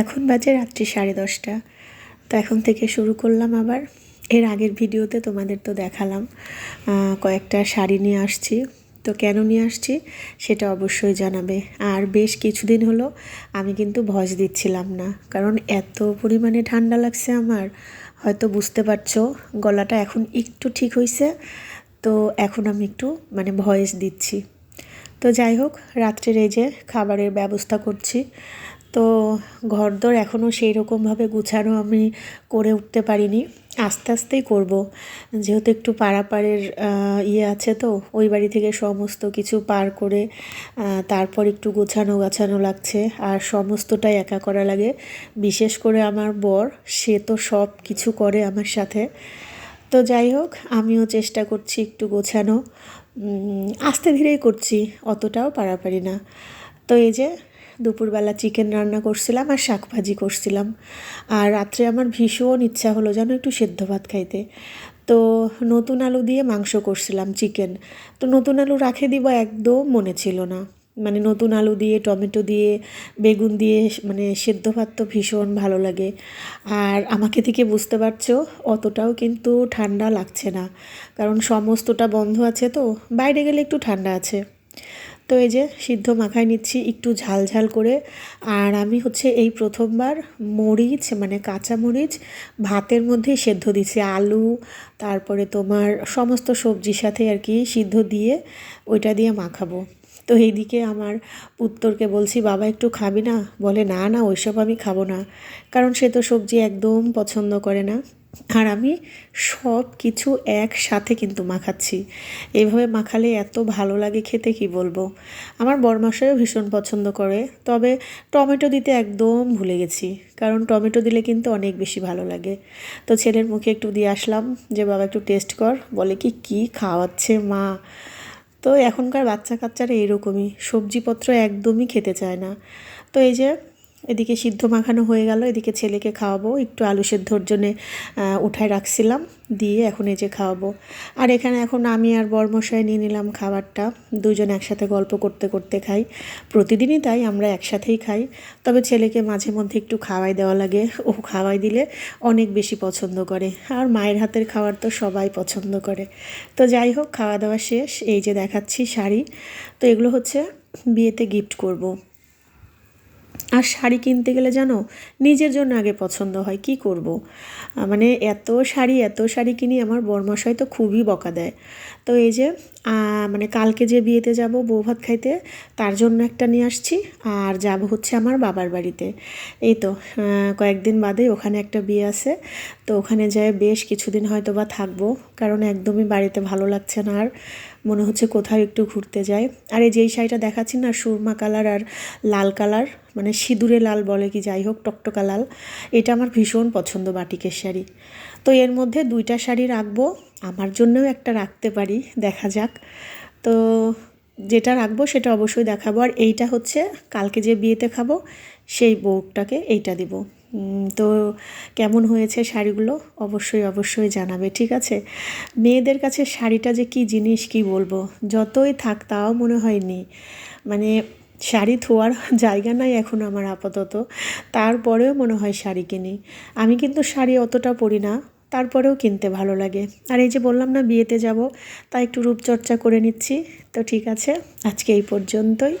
এখন বাজে রাত্রি সাড়ে দশটা। তো এখন থেকে শুরু করলাম আবার। এর আগের ভিডিওতে তোমাদের তো দেখালাম কয়েকটা শাড়ি নিয়ে আসছি। তো কেন নিয়ে আসছি সেটা অবশ্যই জানাবে। আর বেশ কিছুদিন হলো আমি কিন্তু ভয়েস দিচ্ছিলাম না, কারণ এত পরিমাণে ঠান্ডা লাগছে আমার। হয়তো বুঝতে পারছ, গলাটা এখন একটু ঠিক হয়েছে তো এখন আমি একটু মানে ভয়েস দিচ্ছি। তো যাই হোক, রাত্রের এই যে খাবারের ব্যবস্থা করছি। তো ঘরদোর এখনও সেই রকমভাবে গুছানো আমি করে উঠতে পারিনি। আস্তে আস্তেই করব। যেহেতু একটু পাড়াপাড়ের ইয়ে আছে তো, ওই বাড়ি থেকে সমস্ত কিছু পার করে তারপর একটু গোছানো গাছানো লাগছে। আর সমস্তটাই একা করা লাগে। বিশেষ করে আমার বর, সে তো সব কিছু করে আমার সাথে। তো যাই হোক, আমিও চেষ্টা করছি একটু গোছানো। আস্তে ধীরেই করছি, অতটাও পারাপারি না। তো এই যে দুপুরবেলা চিকেন রান্না করছিলাম আর শাক ভাজি করছিলাম। আর রাত্রে আমার ভীষণ ইচ্ছা হলো যেন একটু সেদ্ধ ভাত খাইতে। তো নতুন আলু দিয়ে মাংস করছিলাম চিকেন। তো নতুন আলু রাখে দিব একদম মনে ছিল না। মানে নতুন আলু দিয়ে, টমেটো দিয়ে, বেগুন দিয়ে মানে সেদ্ধ ভাত তো ভীষণ ভালো লাগে। আর আমাকে থেকে বুঝতে পারছ, অতটাও কিন্তু ঠান্ডা লাগছে না। কারণ সমস্তটা বন্ধ আছে তো, বাইরে গেলে একটু ঠান্ডা আছে। তো এই যে সিদ্ধ মাখায় নিচ্ছি একটু ঝাল ঝাল করে। আর আমি হচ্ছে এই প্রথমবার মরিচ মানে কাঁচা মরিচ, ভাতের মধ্যে সেদ্ধ দিচ্ছি আলু, তারপরে তোমার সমস্ত সবজির সাথে আর কি সিদ্ধ দিয়ে ওইটা দিয়ে মাখাবো। তো এইদিকে আমার পুত্তরকে বলছি, বাবা, একটু খাবি না? বলে, না না, ওইসব আমি খাব না। কারণ সে তো সবজি একদম পছন্দ করে না। আর আমি সব কিছু একসাথে কিন্তু মাখাচ্ছি। এইভাবে মাখালে এত ভালো লাগে খেতে কি বলব? আমার বরমাসায়ও ভীষণ পছন্দ করে, তবে টমেটো দিতে একদম ভুলে গেছি, কারণ টমেটো দিলে কিন্তু অনেক বেশি ভালো লাগে। তো ছেলের মুখে একটু দিয়ে আসলাম, যে বাবা একটু টেস্ট কর, বলে কি, কী খাওয়াচ্ছে মা? তো এখনকার বাচ্চা কাচ্চারা এরকমই, সবজিপত্র একদমই খেতে চায় না। তো এই যে এদিকে সিদ্ধ মাখানো হয়ে গেল, এদিকে ছেলেকে খাওয়াবো। একটু আলু সেদ্ধর জন্যে উঠায় রাখছিলাম, দিয়ে এখন এই যে খাওয়াবো। আর এখানে এখন আমি আর বরমশাই নিয়ে নিলাম খাবারটা। দুজন একসাথে গল্প করতে করতে খাই। প্রতিদিনই তাই, আমরা একসাথেই খাই। তবে ছেলেকে মাঝে মধ্যে একটু খাওয়াই দেওয়া লাগে। ও খাওয়াই দিলে অনেক বেশি পছন্দ করে। আর মায়ের হাতের খাবার তো সবাই পছন্দ করে। তো যাই হোক, খাওয়া দাওয়া শেষ। এই যে দেখাচ্ছি শাড়ি। তো এগুলো হচ্ছে বিয়েতে গিফট করব। আর শাড়ি কিনতে গেলে জানো, নিজের জন্য আগে পছন্দ হয়, কি করব। মানে এত শাড়ি এত শাড়ি কিনি আমার বরমশাই তো খুবই বকা দেয়। তো এই যে মানে কালকে যে বিয়েতে যাব বউ ভাত খাইতে, তার জন্য একটা নিয়ে আসছি, আর যাব হচ্ছে আমার বাবার বাড়িতে। এই তো কয়েকদিন বাদে ওখানে একটা বিয়ে আছে, তো ওখানে যায় বেশ কিছুদিন হয়তো বা থাকব, কারণ একদমই বাড়িতে ভালো লাগছে না, আর মনে হচ্ছে কোথাও একটু ঘুরতে যাই। আর এই যেই শাড়িটা দেখাচ্ছি না, সুরমা কালার আর লাল কালার মানে সিঁদুরে লাল বলে কি যাই হোক, টকটকা লাল, এটা আমার ভীষণ পছন্দ বাটিকের শাড়ি। তো এর মধ্যে দুইটা শাড়ি রাখব, আমার জন্যও একটা রাখতে পারি, দেখা যাক। তো যেটা রাখব সেটা অবশ্যই দেখাবো, আর এইটা হচ্ছে কালকে যে বিয়েতে খাব, সেই বউটাকে এইটা দিব। তো কেমন হয়েছে শাড়িগুলো অবশ্যই অবশ্যই জানাবে, ঠিক আছে? মেয়েদের কাছে শাড়িটা যে কি জিনিস, কি বলব? যতই থাক, তাও মনে হয়নি মানে শাড়ি ধোয়ার জায়গা নাই এখন আমার আপাতত। তারপরেও মনে হয় শাড়ি কিনি। আমি কিন্তু শাড়ি অতটা পরি না, তারপরেও কিনতে ভালো লাগে। আর এই যে বললাম না, বিয়েতে যাব, তাই একটু রূপচর্চা করে নিচ্ছি। তো ঠিক আছে, আজকে এই পর্যন্তই।